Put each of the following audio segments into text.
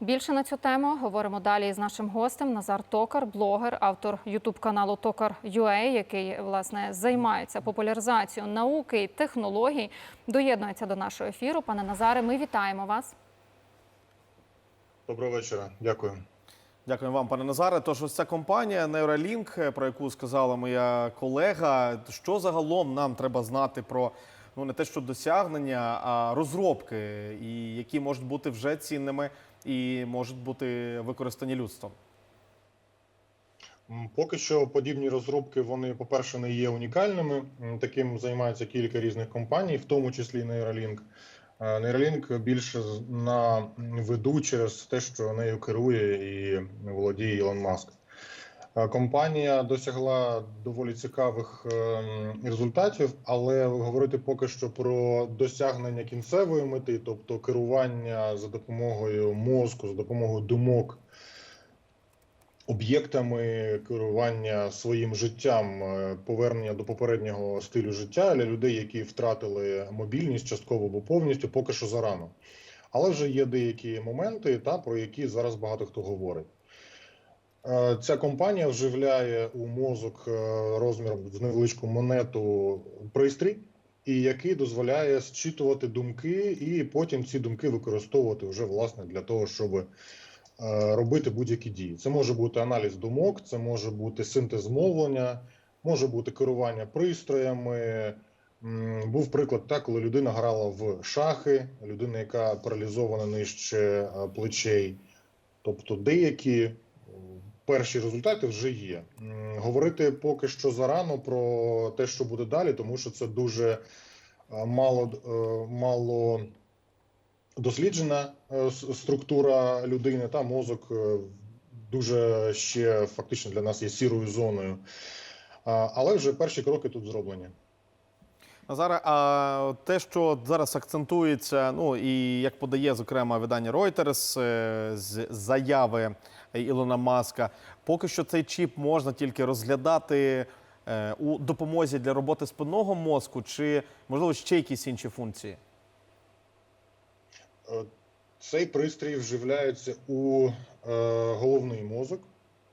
Більше на цю тему говоримо далі з нашим гостем Назар Токар, блогер, автор ютуб каналу Токар UA, який власне займається популяризацією науки і технологій. Доєднується до нашого ефіру. Пане Назаре, ми вітаємо вас. Доброго вечора, дякую. Дякую вам, пане Назаре. Тож ось ця компанія Neuralink, про яку сказала моя колега. Що загалом нам треба знати про ну не те, що досягнення, а розробки, і які можуть бути вже цінними і можуть бути використані людством. Поки що подібні розробки, вони, по-перше, не є унікальними. Таким займається кілька різних компаній, в тому числі. Нейролінк Neuralink більше на виду через те, що нею керує і володіє Ілон Маск. Е, Компанія досягла доволі цікавих ем, результатів, але говорити поки що про досягнення кінцевої мети, тобто керування за допомогою мозку, за допомогою думок об'єктами керування своїм життям, е, повернення до попереднього стилю життя для людей, які втратили мобільність частково або повністю, поки що зарано. Але вже є деякі моменти, та про які зараз багато хто говорить. Е, Ця компанія вживляє у мозок е, розміром в невеличку монету пристрій, і який дозволяє зчитувати думки, і потім ці думки використовувати вже власне для того, щоб е, робити будь-які дії. Це може бути аналіз думок, це може бути синтез мовлення, може бути керування пристроями. Був приклад, так, коли людина грала в шахи, людина, яка паралізована нижче плечей. Тобто деякі перші результати вже є. Говорити поки що зарано про те, що буде далі, тому що це дуже е, мало, е, мало досліджена е, структура людини та мозок дуже ще фактично для нас є сірою зоною. Але вже перші кроки тут зроблені. Назаре, а те, що зараз акцентується, ну і як подає зокрема видання Reuters е, з заяви Ілона Маска, поки що цей чіп можна тільки розглядати е, у допомозі для роботи спинного мозку, чи можливо ще якісь інші функції. Е, Цей пристрій вживляється у головний мозок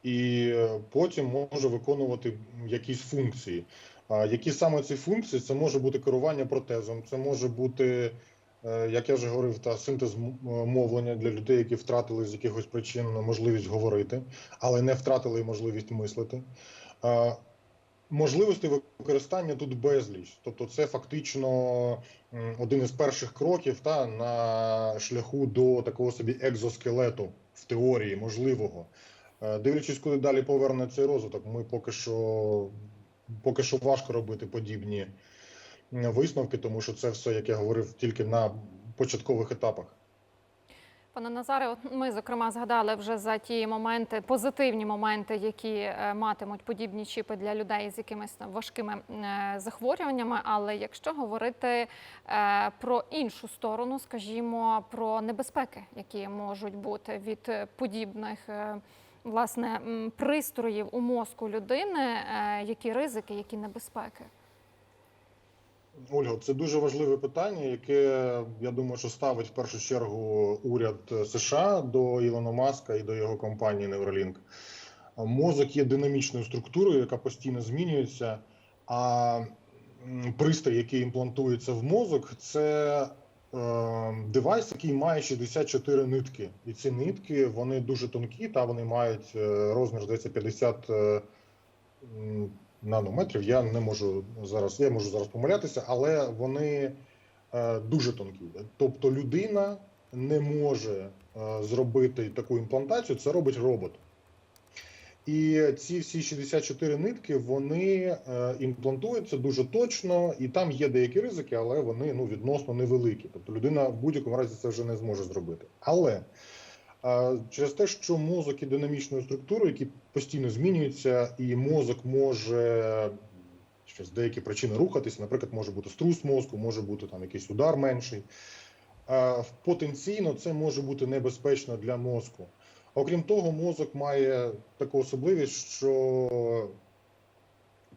і потім може виконувати якісь функції. Які саме ці функції? Це може бути керування протезом, це може бути, е, як я вже говорив, та синтез е, мовлення для людей, які втратили з якихось причин можливість говорити, але не втратили можливість мислити. Можливостей використання тут безліч, тобто це фактично один із перших кроків та на шляху до такого собі екзоскелету в теорії можливого. Е, Дивлячись, куди далі поверне цей розвиток, ми поки що поки що важко робити подібні висновки, тому що це все, як я говорив, тільки на початкових етапах. Пане Назаре, от ми зокрема згадали вже за ті моменти, позитивні моменти, які е, матимуть подібні чіпи для людей з якимись важкими е, захворюваннями. Але якщо говорити е, про іншу сторону, скажімо, про небезпеки, які можуть бути від подібних власне пристроїв у мозку людини, е, які ризики, які небезпеки? Ольга, це дуже важливе питання, яке я думаю, що ставить в першу чергу уряд США до Ілона Маска і до його компанії Neuralink. Мозок є динамічною структурою, яка постійно змінюється. А пристрій, який імплантується в мозок, це е, девайс, який має 64 нитки. І ці нитки вони дуже тонкі, та вони мають е, розмір, здається, 50 е, нанометрів. Я не можу зараз, я можу зараз помилятися, але вони е, дуже тонкі. Тобто людина не може зробити таку імплантацію, це робить робот. І ці всі 64 нитки вони е, імплантуються дуже точно, і там є деякі ризики, але вони ну відносно невеликі. Тобто людина в будь-якому разі це вже не зможе зробити. Але е, через те, що мозок є динамічною структурою, які постійно змінюються, і мозок може через деякі причини рухатися, наприклад, може бути струс мозку, може бути там якийсь удар менший. Е, Потенційно це може бути небезпечно для мозку. Окрім того, мозок має таку особливість, що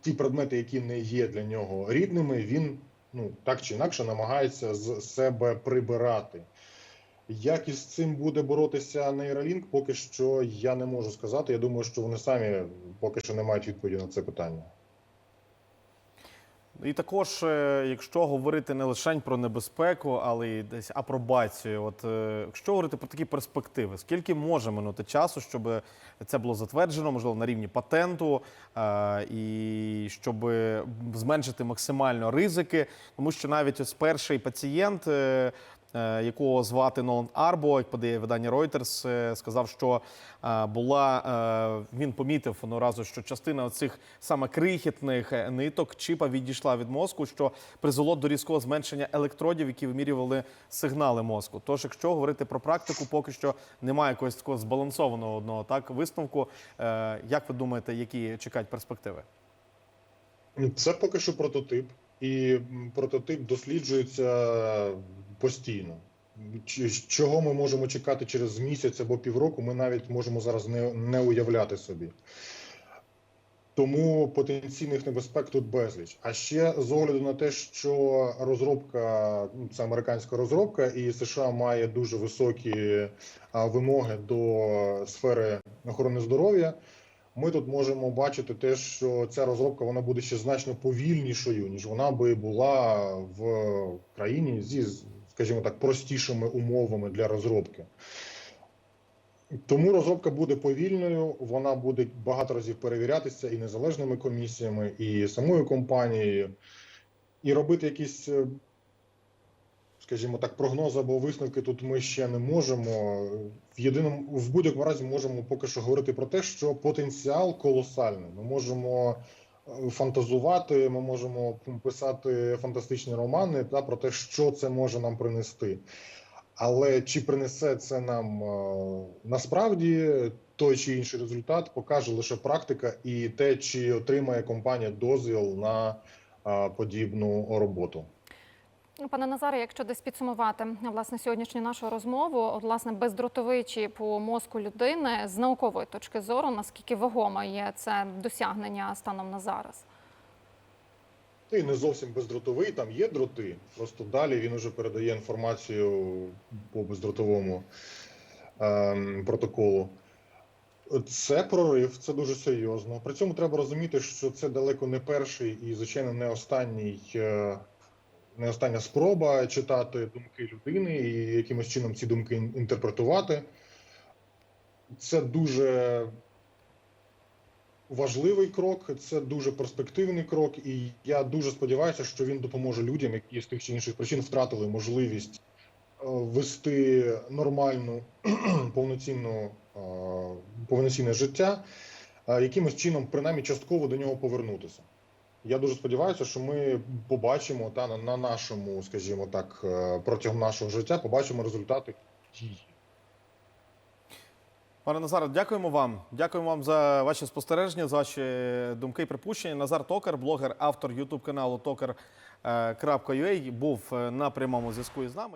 ті предмети, які не є для нього рідними, він ну так чи інакше намагається з себе прибирати. Як із цим буде боротися нейролінк, поки що я не можу сказати. Я думаю, що вони самі поки що не мають відповіді на це питання. І також, е, якщо говорити не лише про небезпеку, але й десь апробацію, от е, якщо говорити про такі перспективи, скільки може минути часу, щоб це було затверджено, можливо, на рівні патенту, е, і щоб зменшити максимально ризики, тому що навіть ось перший пацієнт. Е, Якого звати Нолан Арбо, як подає видання Reuters, е, сказав, що е, була він помітив одного разу, що частина цих саме крихітних ниток чіпа відійшла від мозку, що призвело до різкого зменшення електродів, які вимірювали сигнали мозку. Тож, якщо говорити про практику, поки що немає якогось такого збалансованого одного так висновку. Як ви думаєте, які чекають перспективи? Це поки що прототип, і прототип досліджується постійно. Чого ми можемо чекати через місяць або півроку, ми навіть можемо зараз не, не уявляти собі. Тому потенційних небезпек тут безліч. А ще з огляду на те, що розробка ну, це американська розробка, і США має дуже високі вимоги до сфери охорони здоров'я. Ми тут можемо бачити те, що ця розробка вона буде ще значно повільнішою, ніж вона би була в країні зі, скажімо так, простішими умовами для розробки. Тому розробка буде повільною, вона буде багато разів перевірятися і незалежними комісіями, і самою компанією, і робити якісь, е, скажімо так, прогнози або висновки тут ми ще не можемо. В єдиному в будь-якому разі можемо поки що говорити про те, що потенціал колосальний. Ми можемо е, фантазувати, ми можемо писати фантастичні романи та про те, що це може нам принести. Але чи принесе це нам е, насправді той чи інший результат, покаже лише практика і те, чи отримає компанія дозвіл на е, подібну роботу. Пане Назаре, якщо десь підсумувати власне сьогоднішню нашу розмову, от, власне, бездротовий чіп у мозку людини з наукової точки зору, наскільки вагомо є це досягнення станом на зараз? І не зовсім бездротовий, там є дроти. Просто далі він уже передає інформацію по бездротовому ем, протоколу. Це прорив, це дуже серйозно. При цьому треба розуміти, що це далеко не перший і, звичайно, не останній. Не остання спроба читати думки людини і якимось чином ці думки інтерпретувати. Це дуже важливий крок, це дуже перспективний крок, і я дуже сподіваюся, що він допоможе людям, які з тих чи інших причин втратили можливість е, вести нормальну повноцінну е, повноцінне життя, е, якимось чином, принаймні, частково до нього повернутися. Я дуже сподіваюся, що ми побачимо та на, на нашому, скажімо так, е, протягом нашого життя побачимо результати дії. Пане Назаре, дякуємо вам. Дякуємо вам за ваші спостереження, за ваші думки і припущення. Назар Токар, блогер, автор Ютуб каналу Токар.ua, був е, на прямому зв'язку із нами.